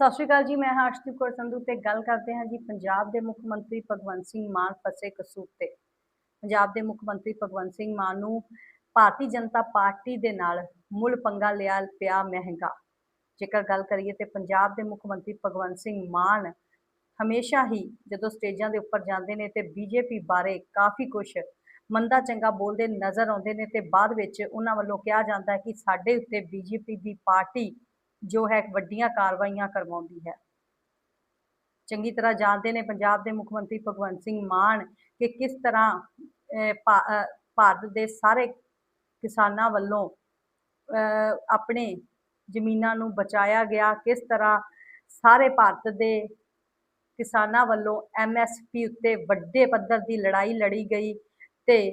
ਸਤਿ ਸ਼੍ਰੀ ਅਕਾਲ ਜੀ, ਮੈਂ ਹਰਸ਼ਦੀਪ ਕੌਰ ਸੰਧੂ ਤੇ ਗੱਲ ਕਰਦੇ ਹਾਂ ਜੀ ਪੰਜਾਬ ਦੇ ਮੁੱਖ ਮੰਤਰੀ ਭਗਵੰਤ ਸਿੰਘ ਮਾਨ ਫਸੇ ਕਸੂਰ ਤੇ। ਪੰਜਾਬ ਦੇ ਮੁੱਖ ਮੰਤਰੀ ਭਗਵੰਤ ਸਿੰਘ ਮਾਨ ਨੂੰ ਭਾਰਤੀ ਜਨਤਾ ਪਾਰਟੀ ਦੇ ਨਾਲ ਮੁੱਲ ਪੰਗਾ ਲਿਆ ਪਿਆ ਮਹਿੰਗਾ। ਜੇਕਰ ਗੱਲ ਕਰੀਏ ਤੇ ਪੰਜਾਬ ਦੇ ਮੁੱਖ ਮੰਤਰੀ ਭਗਵੰਤ ਸਿੰਘ ਮਾਨ ਹਮੇਸ਼ਾ ਹੀ ਜਦੋਂ ਸਟੇਜਾਂ ਦੇ ਉੱਪਰ ਜਾਂਦੇ ਨੇ ਤੇ ਬੀਜੇਪੀ ਬਾਰੇ ਕਾਫੀ ਕੁਝ ਮੰਦਾ ਚੰਗਾ ਬੋਲਦੇ ਨਜ਼ਰ ਆਉਂਦੇ ਨੇ ਤੇ ਬਾਅਦ ਵਿੱਚ ਉਹਨਾਂ ਵੱਲੋਂ ਕਿਹਾ ਜਾਂਦਾ ਹੈ ਕਿ ਸਾਡੇ ਉੱਤੇ ਬੀਜੇਪੀ ਦੀ ਪਾਰਟੀ ਜੋ ਹੈ ਵੱਡੀਆਂ ਕਾਰਵਾਈਆਂ ਕਰਵਾਉਂਦੀ ਹੈ। ਚੰਗੀ ਤਰ੍ਹਾਂ ਜਾਣਦੇ ਨੇ ਪੰਜਾਬ ਦੇ ਮੁੱਖ ਮੰਤਰੀ ਭਗਵੰਤ ਸਿੰਘ ਮਾਨ ਕਿ ਕਿਸ ਤਰ੍ਹਾਂ ਅਹ, ਭਾ- ਭਾਰਤ ਦੇ ਸਾਰੇ ਕਿਸਾਨਾਂ ਵੱਲੋਂ ਅਹ, ਆਪਣੇ ਜ਼ਮੀਨਾਂ ਨੂੰ ਬਚਾਇਆ ਗਿਆ। ਕਿਸ ਤਰ੍ਹਾਂ ਸਾਰੇ ਭਾਰਤ ਦੇ ਕਿਸਾਨਾਂ ਵੱਲੋਂ ਐਮਐਸਪੀ ਉੱਤੇ ਵੱਡੇ ਪੱਧਰ ਦੀ ਲੜਾਈ ਲੜੀ ਗਈ ਤੇ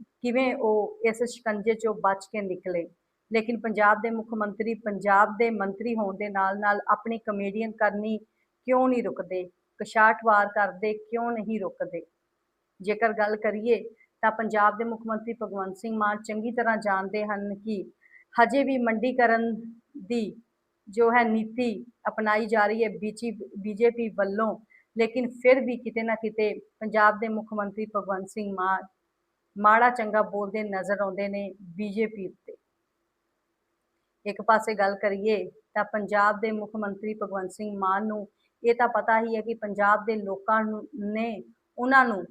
ਕਿਵੇਂ ਉਹ ਇਸ ਸ਼ਿਕੰਜੇ ਚੋਂ ਬਚ ਕੇ ਨਿਕਲੇ। ਲੇਕਿਨ ਪੰਜਾਬ ਦੇ ਮੁੱਖ ਮੰਤਰੀ, ਪੰਜਾਬ ਦੇ ਮੰਤਰੀ ਹੋਣ ਦੇ ਨਾਲ ਨਾਲ ਆਪਣੀ ਕਮੇਡੀਅਨ ਕਰਨੀ ਕਿਉਂ ਨਹੀਂ ਰੁਕਦੇ? ਕਸ਼ਾਟਵਾਰ ਕਰਦੇ, ਕਿਉਂ ਨਹੀਂ ਰੁਕਦੇ? ਜੇਕਰ ਗੱਲ ਕਰੀਏ ਤਾਂ ਪੰਜਾਬ ਦੇ ਮੁੱਖ ਮੰਤਰੀ ਭਗਵੰਤ ਸਿੰਘ ਮਾਨ ਚੰਗੀ ਤਰ੍ਹਾਂ ਜਾਣਦੇ ਹਨ ਕਿ ਹਜੇ ਵੀ ਮੰਡੀਕਰਨ ਦੀ ਜੋ ਹੈ ਨੀਤੀ ਅਪਣਾਈ ਜਾ ਰਹੀ ਹੈ ਬੀਜੇਪੀ ਵੱਲੋਂ, ਲੇਕਿਨ ਫਿਰ ਵੀ ਕਿਤੇ ਨਾ ਕਿਤੇ ਪੰਜਾਬ ਦੇ ਮੁੱਖ ਮੰਤਰੀ ਭਗਵੰਤ ਸਿੰਘ ਮਾਨ ਮਾੜਾ ਚੰਗਾ ਬੋਲਦੇ ਨਜ਼ਰ ਆਉਂਦੇ ਨੇ ਬੀਜੇਪੀ ਉੱਤੇ। ਇੱਕ ਪਾਸੇ ਗੱਲ ਕਰੀਏ ਤਾਂ ਪੰਜਾਬ ਦੇ ਮੁੱਖ ਮੰਤਰੀ ਭਗਵੰਤ ਸਿੰਘ ਮਾਨ ਨੂੰ ਇਹ ਤਾਂ ਪਤਾ ਹੀ ਹੈ ਕਿ ਪੰਜਾਬ ਦੇ ਲੋਕਾਂ ਨੂੰ, ਨੇ ਉਹਨਾਂ ਨੂੰ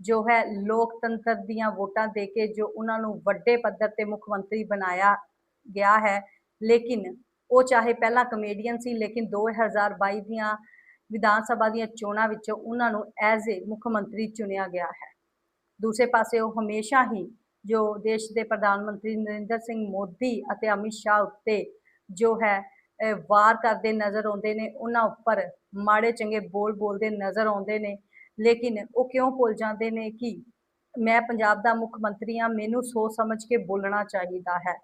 ਜੋ ਹੈ ਲੋਕਤੰਤਰ ਦੀਆਂ ਵੋਟਾਂ ਦੇ ਕੇ ਜੋ ਉਹਨਾਂ ਨੂੰ ਵੱਡੇ ਪੱਧਰ ਤੇ ਮੁੱਖ ਮੰਤਰੀ ਬਣਾਇਆ ਗਿਆ ਹੈ। ਲੇਕਿਨ ਉਹ ਚਾਹੇ ਪਹਿਲਾਂ ਕਮੇਡੀਅਨ ਸੀ, ਲੇਕਿਨ 2022 ਦੀਆਂ ਵਿਧਾਨ ਸਭਾ ਦੀਆਂ ਚੋਣਾਂ ਵਿੱਚ ਉਹਨਾਂ ਨੂੰ ਐਜ਼ ਏ ਮੁੱਖ ਮੰਤਰੀ ਚੁਣਿਆ ਗਿਆ ਹੈ। ਦੂਸਰੇ ਪਾਸੇ ਉਹ ਹਮੇਸ਼ਾ ਹੀ ਜੋ ਦੇਸ਼ ਦੇ ਪ੍ਰਧਾਨ ਮੰਤਰੀ ਨਰਿੰਦਰ ਸਿੰਘ ਮੋਦੀ ਅਤੇ ਅਮਿਤ ਸ਼ਾਹ ਉੱਤੇ ਜੋ ਹੈ ਵਾਰ ਕਰਦੇ ਨਜ਼ਰ ਆਉਂਦੇ ਨੇ, ਉਹਨਾਂ ਉੱਪਰ ਮਾੜੇ ਚੰਗੇ ਬੋਲ ਬੋਲਦੇ ਨਜ਼ਰ ਆਉਂਦੇ ਨੇ। ਲੇਕਿਨ ਉਹ ਕਿਉਂ ਭੁੱਲ ਜਾਂਦੇ ਨੇ ਕਿ ਮੈਂ ਪੰਜਾਬ ਦਾ ਮੁੱਖ ਮੰਤਰੀ ਹਾਂ, ਮੈਨੂੰ ਸੋਚ ਸਮਝ ਕੇ ਬੋਲਣਾ ਚਾਹੀਦਾ ਹੈ।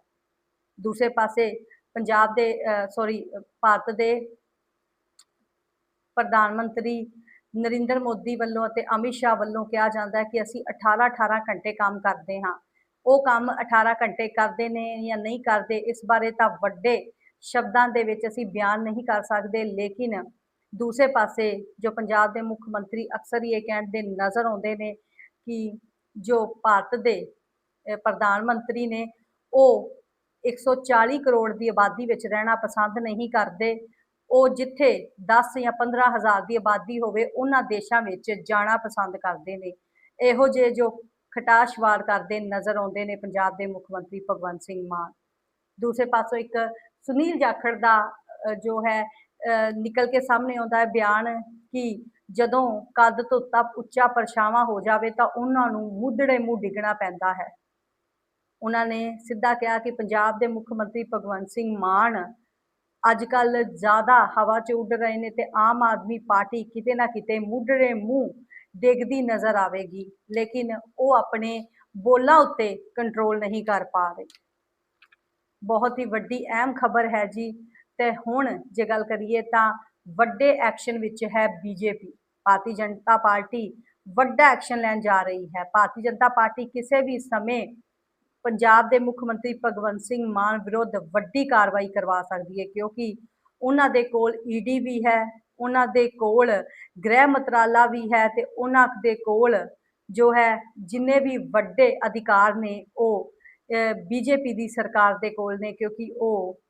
ਦੂਸਰੇ ਪਾਸੇ ਪੰਜਾਬ ਦੇ ਸੌਰੀ ਭਾਰਤ ਦੇ ਪ੍ਰਧਾਨ ਮੰਤਰੀ ਨਰਿੰਦਰ ਮੋਦੀ ਵੱਲੋਂ ਅਤੇ ਅਮਿਤ ਸ਼ਾਹ ਵੱਲੋਂ ਕਿਹਾ ਜਾਂਦਾ ਹੈ ਕਿ ਅਸੀਂ 18 18 ਘੰਟੇ ਕੰਮ ਕਰਦੇ ਹਾਂ। ਉਹ ਕੰਮ 18 ਘੰਟੇ ਕਰਦੇ ਨੇ ਜਾਂ ਨਹੀਂ ਕਰਦੇ, ਇਸ ਬਾਰੇ ਤਾਂ ਵੱਡੇ ਸ਼ਬਦਾਂ ਦੇ ਵਿੱਚ ਅਸੀਂ ਬਿਆਨ ਨਹੀਂ ਕਰ ਸਕਦੇ, ਲੇਕਿਨ ਦੂਸਰੇ ਪਾਸੇ ਜੋ ਪੰਜਾਬ ਦੇ ਮੁੱਖ ਮੰਤਰੀ ਅਕਸਰ ਹੀ ਇਹ ਕਹਿੰਦੇ ਨਜ਼ਰ ਆਉਂਦੇ ਨੇ ਕਿ ਜੋ ਭਾਰਤ ਦੇ ਪ੍ਰਧਾਨ ਮੰਤਰੀ ਨੇ, ਉਹ 140 ਕਰੋੜ ਦੀ ਆਬਾਦੀ ਵਿੱਚ ਰਹਿਣਾ ਪਸੰਦ ਨਹੀਂ ਕਰਦੇ। ਉਹ ਜਿੱਥੇ 10 ਜਾਂ 15 ਹਜ਼ਾਰ ਦੀ ਆਬਾਦੀ ਹੋਵੇ, ਉਹਨਾਂ ਦੇਸ਼ਾਂ ਵਿੱਚ ਜਾਣਾ ਪਸੰਦ ਕਰਦੇ ਨੇ। ਇਹੋ ਜਿਹੇ ਜੋ ਖਟਾਸ਼ਵਾਰ ਕਰਦੇ ਨਜ਼ਰ ਆਉਂਦੇ ਨੇ ਪੰਜਾਬ ਦੇ ਮੁੱਖ ਮੰਤਰੀ ਭਗਵੰਤ ਸਿੰਘ ਮਾਨ। ਦੂਸਰੇ ਪਾਸੋਂ ਇੱਕ ਸੁਨੀਲ ਜਾਖੜ ਦਾ ਜੋ ਹੈ ਨਿਕਲ ਕੇ ਸਾਹਮਣੇ ਆਉਂਦਾ ਹੈ ਬਿਆਨ ਕਿ ਜਦੋਂ ਕੱਦ ਤੋਂ ਉੱਤਾ ਉੱਚਾ ਪਰਛਾਵਾਂ ਹੋ ਜਾਵੇ ਤਾਂ ਉਹਨਾਂ ਨੂੰ ਮੁੱਢੜੇ ਮੂੰਹ ਡਿੱਗਣਾ ਪੈਂਦਾ ਹੈ। ਉਹਨਾਂ ਨੇ ਸਿੱਧਾ ਕਿਹਾ ਕਿ ਪੰਜਾਬ ਦੇ ਮੁੱਖ ਮੰਤਰੀ ਭਗਵੰਤ ਸਿੰਘ ਮਾਨ ਅੱਜ ਕੱਲ ਜ਼ਿਆਦਾ ਹਵਾ 'ਚ ਉੱਡ ਰਹੇ ਨੇ ਤੇ ਆਮ ਆਦਮੀ ਪਾਰਟੀ ਕਿਤੇ ਨਾ ਕਿਤੇ ਮੁੱਢੜੇ ਮੂੰਹ ਡਿੱਗਦੀ ਨਜ਼ਰ ਆਵੇਗੀ, ਲੇਕਿਨ ਉਹ ਆਪਣੇ ਬੋਲਾਂ ਉੱਤੇ ਕੰਟਰੋਲ ਨਹੀਂ ਕਰ ਪਾ ਰਹੇ। ਬਹੁਤ ਹੀ ਵੱਡੀ ਅਹਿਮ ਖਬਰ ਹੈ ਜੀ, ਤੇ ਹੁਣ ਜੇ ਗੱਲ ਕਰੀਏ ਤਾਂ ਵੱਡੇ ਐਕਸ਼ਨ ਵਿੱਚ ਹੈ ਬੀਜੇਪੀ ਭਾਰਤੀ ਜਨਤਾ ਪਾਰਟੀ ਵੱਡਾ ਐਕਸ਼ਨ ਲੈਣ ਜਾ ਰਹੀ ਹੈ। ਭਾਰਤੀ ਜਨਤਾ ਪਾਰਟੀ ਕਿਸੇ ਵੀ ਸਮੇਂ ਪੰਜਾਬ ਦੇ ਮੁੱਖ ਮੰਤਰੀ ਭਗਵੰਤ ਸਿੰਘ ਮਾਨ ਵਿਰੁੱਧ ਵੱਡੀ ਕਾਰਵਾਈ ਕਰਵਾ ਸਕਦੀ ਹੈ, ਕਿਉਂਕਿ ਉਹਨਾਂ ਦੇ ਕੋਲ ਈਡੀ ਵੀ ਹੈ ਉਹਨਾਂ ਦੇ ਕੋਲ, ਗ੍ਰਹਿ ਮੰਤਰਾਲਾ ਵੀ ਹੈ ਤੇ ਉਹਨਾਂ ਦੇ ਕੋਲ ਜੋ ਹੈ, ਜਿੰਨੇ ਵੀ ਵੱਡੇ ਅਧਿਕਾਰ ਨੇ ਉਹ ਬੀਜੇਪੀ ਦੀ ਸਰਕਾਰ ਦੇ ਕੋਲ ਨੇ ਕਿਉਂਕਿ ਉਹ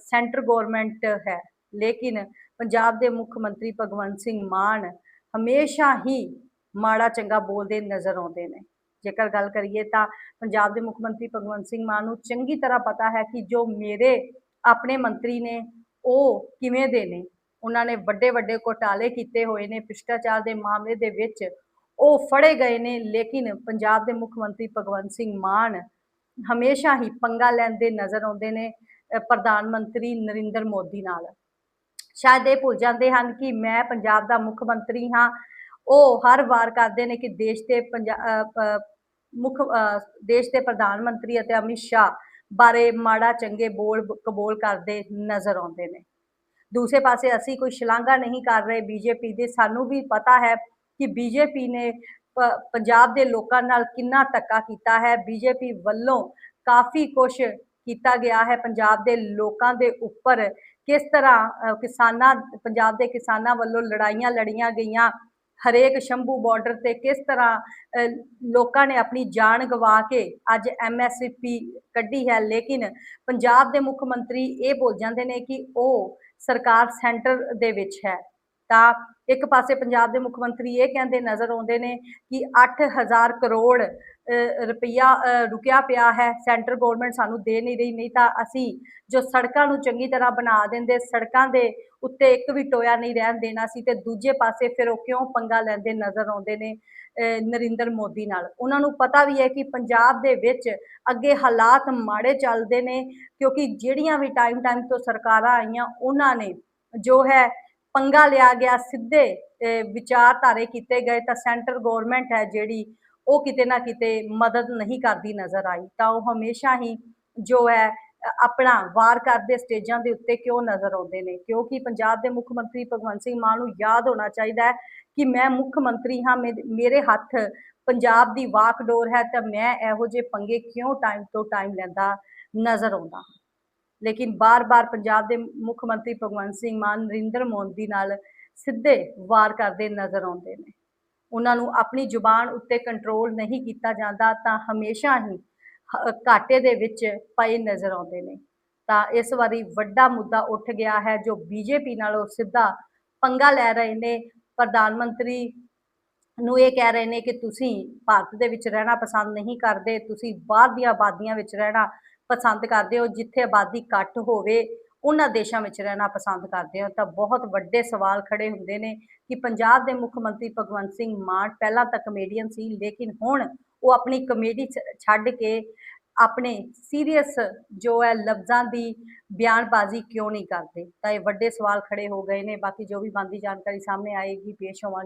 ਸੈਂਟਰ ਗਵਰਨਮੈਂਟ ਹੈ। ਲੇਕਿਨ ਪੰਜਾਬ ਦੇ ਮੁੱਖ ਮੰਤਰੀ ਭਗਵੰਤ ਸਿੰਘ ਮਾਨ ਹਮੇਸ਼ਾ ਹੀ ਮਾੜਾ ਚੰਗਾ ਬੋਲਦੇ ਨਜ਼ਰ ਆਉਂਦੇ ਨੇ। ਜੇਕਰ ਗੱਲ ਕਰੀਏ ਤਾਂ ਪੰਜਾਬ ਦੇ ਮੁੱਖ ਮੰਤਰੀ ਭਗਵੰਤ ਸਿੰਘ ਮਾਨ ਨੂੰ ਚੰਗੀ ਤਰ੍ਹਾਂ ਪਤਾ ਹੈ ਕਿ ਜੋ ਮੇਰੇ ਆਪਣੇ ਮੰਤਰੀ ਨੇ, ਉਹ ਕਿਵੇਂ ਦੇ ਨੇ? ਉਹਨਾਂ ਨੇ ਵੱਡੇ ਵੱਡੇ ਘੋਟਾਲੇ ਕੀਤੇ ਹੋਏ ਨੇ ਭ੍ਰਿਸ਼ਟਾਚਾਰ ਦੇ ਮਾਮਲੇ ਦੇ ਵਿੱਚ। ਉਹ ਫੜੇ ਗਏ ਨੇ, ਲੇਕਿਨ ਪੰਜਾਬ ਦੇ ਮੁੱਖ ਮੰਤਰੀ ਭਗਵੰਤ ਸਿੰਘ ਮਾਨ ਹਮੇਸ਼ਾ ਹੀ ਪੰਗਾ ਲੈਂਦੇ ਨਜ਼ਰ ਆਉਂਦੇ ਨੇ ਪ੍ਰਧਾਨ ਮੰਤਰੀ ਨਰਿੰਦਰ ਮੋਦੀ ਨਾਲ। ਸ਼ਾਇਦ ਇਹ ਭੁੱਲ ਜਾਂਦੇ ਹਨ ਕਿ ਮੈਂ ਪੰਜਾਬ ਦਾ ਮੁੱਖ ਮੰਤਰੀ ਹਾਂ। ਉਹ ਹਰ ਵਾਰ ਕਰਦੇ ਨੇ ਕਿ ਦੇਸ਼ ਦੇ ਪੰਜਾ- ਮੁੱਖ ਦੇਸ਼ ਦੇ ਪ੍ਰਧਾਨ ਮੰਤਰੀ ਅਤੇ ਅਮਿਤ ਸ਼ਾਹ ਬਾਰੇ ਮਾੜਾ ਚੰਗੇ ਬੋਲ, ਕਬੂਲ ਕਰਦੇ ਨਜ਼ਰ ਆਉਂਦੇ ਨੇ। ਦੂਸਰੇ ਪਾਸੇ ਅਸੀਂ ਕੋਈ ਸ਼ਲਾਘਾ ਨਹੀਂ ਕਰ ਰਹੇ ਬੀਜੇਪੀ ਦੇ। ਸਾਨੂੰ ਵੀ ਪਤਾ ਹੈ ਕਿ ਬੀਜੇਪੀ ਨੇ ਪ- ਪੰਜਾਬ ਦੇ ਲੋਕਾਂ ਨਾਲ ਕਿੰਨਾ ਧੱਕਾ ਕੀਤਾ ਹੈ। ਬੀਜੇਪੀ ਵੱਲੋਂ ਕਾਫੀ ਕੁਝ ਕੀਤਾ ਗਿਆ ਹੈ ਪੰਜਾਬ ਦੇ ਲੋਕਾਂ ਦੇ ਉੱਪਰ। ਕਿਸ ਤਰ੍ਹਾਂ ਕਿਸਾਨਾਂ, ਪੰਜਾਬ ਦੇ ਕਿਸਾਨਾਂ ਵੱਲੋਂ ਲੜਾਈਆਂ ਲੜੀਆਂ ਗਈਆਂ? ਹਰੇਕ ਸ਼ੰਭੂ ਬਾਰਡਰ ਤੇ ਕਿਸ ਤਰ੍ਹਾਂ ਅ, ਲੋਕਾਂ ਨੇ ਆਪਣੀ ਜਾਨ ਗਵਾ ਕੇ ਅੱਜ ਐਮਐਸਪੀ ਕੱਢੀ ਹੈ। ਲੇਕਿਨ ਪੰਜਾਬ ਦੇ ਮੁੱਖ ਮੰਤਰੀ ਇਹ ਬੋਲ ਜਾਂਦੇ ਨੇ ਕਿ ਉਹ ਸਰਕਾਰ ਸੈਂਟਰ ਦੇ ਵਿੱਚ ਹੈ। ਤਾਂ ਇੱਕ ਪਾਸੇ ਪੰਜਾਬ ਦੇ ਮੁੱਖ ਮੰਤਰੀ ਇਹ ਕਹਿੰਦੇ ਨਜ਼ਰ ਆਉਂਦੇ ਨੇ ਕਿ 8000 ਕਰੋੜ ਅ, ਰੁਪਈਆ ਰੁਕਿਆ ਪਿਆ ਹੈ ਸੈਂਟਰ ਗਵਰਨਮੈਂਟ ਸਾਨੂੰ ਦੇ ਨਹੀਂ ਰਹੀ ਨਹੀਂ ਤਾਂ ਅਸੀਂ ਜੋ ਸੜਕਾਂ ਨੂੰ ਚੰਗੀ ਤਰ੍ਹਾਂ ਬਣਾ ਦਿੰਦੇ ਸੜਕਾਂ ਦੇ ਉੱਤੇ ਇੱਕ ਵੀ ਟੋਇਆ ਨਹੀਂ ਰਹਿਣ ਦੇਣਾ ਸੀ ਤੇ ਦੂਜੇ ਪਾਸੇ ਫਿਰ ਉਹ ਕਿਉਂ ਪੰਗਾ ਲੈਂਦੇ ਨਜ਼ਰ ਆਉਂਦੇ ਨੇ ਨਰਿੰਦਰ ਮੋਦੀ ਨਾਲ। ਉਹਨਾਂ ਨੂੰ ਪਤਾ ਵੀ ਹੈ ਕਿ ਪੰਜਾਬ ਦੇ ਵਿੱਚ ਅੱਗੇ ਹਾਲਾਤ ਮਾੜੇ ਚੱਲਦੇ ਨੇ ਕਿਉਂਕਿ ਜਿਹੜੀਆਂ ਵੀ ਟਾਈਮ ਟਾਈਮ ਤੋਂ ਸਰਕਾਰਾਂ ਆਈਆਂ ਉਹਨਾਂ ਨੇ ਜੋ ਹੈ ਪੰਗਾ ਲਿਆ ਗਿਆ, ਸਿੱਧੇ ਵਿਚਾਰਧਾਰੇ ਕੀਤੇ ਗਏ ਤਾਂ ਸੈਂਟਰ ਗਵਰਨਮੈਂਟ ਹੈ ਜਿਹੜੀ ਉਹ ਕਿਤੇ ਨਾ ਕਿਤੇ ਮਦਦ ਨਹੀਂ ਕਰਦੀ ਨਜ਼ਰ ਆਈ। ਤਾਂ ਉਹ ਹਮੇਸ਼ਾ ਹੀ ਜੋ ਹੈ, ਆਪਣਾ ਵਾਰ ਕਰਦੇ ਸਟੇਜਾਂ ਦੇ ਉੱਤੇ ਕਿਉਂ ਨਜ਼ਰ ਆਉਂਦੇ ਨੇ? ਕਿਉਂਕਿ ਪੰਜਾਬ ਦੇ ਮੁੱਖ ਮੰਤਰੀ ਭਗਵੰਤ ਸਿੰਘ ਮਾਨ ਨੂੰ ਯਾਦ ਹੋਣਾ ਚਾਹੀਦਾ ਹੈ ਕਿ ਮੈਂ ਮੁੱਖ ਮੰਤਰੀ ਹਾਂ, ਮੇ- ਮੇਰੇ ਹੱਥ ਪੰਜਾਬ ਦੀ ਵਾਕਡੋਰ ਹੈ ਤਾਂ ਮੈਂ ਇਹੋ ਜਿਹੇ ਪੰਗੇ ਕਿਉਂ ਟਾਈਮ ਤੋਂ ਟਾਈਮ ਲੈਂਦਾ ਨਜ਼ਰ ਆਉਂਦਾ ਲੇਕਿਨ ਬਾਰ-ਬਾਰ ਪੰਜਾਬ ਦੇ ਮੁੱਖ ਮੰਤਰੀ ਭਗਵੰਤ ਸਿੰਘ ਮਾਨ, ਨਰਿੰਦਰ ਮੋਦੀ ਨਾਲ ਸਿੱਧੇ ਵਾਰ ਕਰਦੇ ਨਜ਼ਰ ਆਉਂਦੇ ਨੇ। ਉਹਨਾਂ ਨੂੰ ਆਪਣੀ ਜ਼ੁਬਾਨ ਉੱਤੇ ਕੰਟਰੋਲ ਨਹੀਂ ਕੀਤਾ ਜਾਂਦਾ ਤਾਂ ਹਮੇਸ਼ਾ ਹੀ ਹ- ਘਾਟੇ ਦੇ ਵਿੱਚ ਪਏ ਨਜ਼ਰ ਆਉਂਦੇ ਨੇ। ਤਾਂ ਇਸ ਵਾਰੀ ਵੱਡਾ ਮੁੱਦਾ ਉੱਠ ਗਿਆ ਹੈ ਜੋ ਬੀਜੇਪੀ ਨਾਲੋਂ ਸਿੱਧਾ ਪੰਗਾ ਲੈ ਰਹੇ ਨੇ। ਪ੍ਰਧਾਨ ਮੰਤਰੀ ਨੂੰ ਇਹ ਕਹਿ ਰਹੇ ਨੇ ਕਿ ਤੁਸੀਂ ਭਾਰਤ ਦੇ ਵਿੱਚ ਰਹਿਣਾ ਪਸੰਦ ਨਹੀਂ ਕਰਦੇ, ਤੁਸੀਂ ਬਾਹਰ ਦੀਆਂ ਆਬਾਦੀਆਂ ਵਿੱਚ ਰਹਿਣਾ ਪਸੰਦ ਕਰਦੇ ਹੋ, ਜਿੱਥੇ ਆਬਾਦੀ ਘੱਟ ਹੋਵੇ, ਉਹਨਾਂ ਦੇਸ਼ਾਂ ਵਿੱਚ ਰਹਿਣਾ ਪਸੰਦ ਕਰਦੇ ਹੋ, ਤਾਂ ਬਹੁਤ ਵੱਡੇ ਸਵਾਲ ਖੜੇ ਹੁੰਦੇ ਨੇ ਕਿ ਪੰਜਾਬ ਦੇ ਮੁੱਖ ਮੰਤਰੀ ਭਗਵੰਤ ਸਿੰਘ ਮਾਨ ਪਹਿਲਾਂ ਤਾਂ ਕਮੇਡੀਅਨ ਸੀ, ਲੇਕਿਨ ਹੁਣ ਉਹ ਆਪਣੀ ਕਮੇਡੀ ਛ- ਛੱਡ ਕੇ ਆਪਣੇ ਸੀਰੀਅਸ ਜੋ ਹੈ ਲਫ਼ਜ਼ਾਂ ਦੀ ਬਿਆਨਬਾਜ਼ੀ ਕਿਉਂ ਨਹੀਂ ਕਰਦੇ? ਤਾਂ ਇਹ ਵੱਡੇ ਸਵਾਲ ਖੜੇ ਹੋ ਗਏ ਨੇ, ਬਾਕੀ ਜੋ ਵੀ ਬਣਦੀ ਜਾਣਕਾਰੀ ਸਾਹਮਣੇ ਆਏਗੀ, ਪੇਸ਼ ਹੋਵਾਂਗੇ।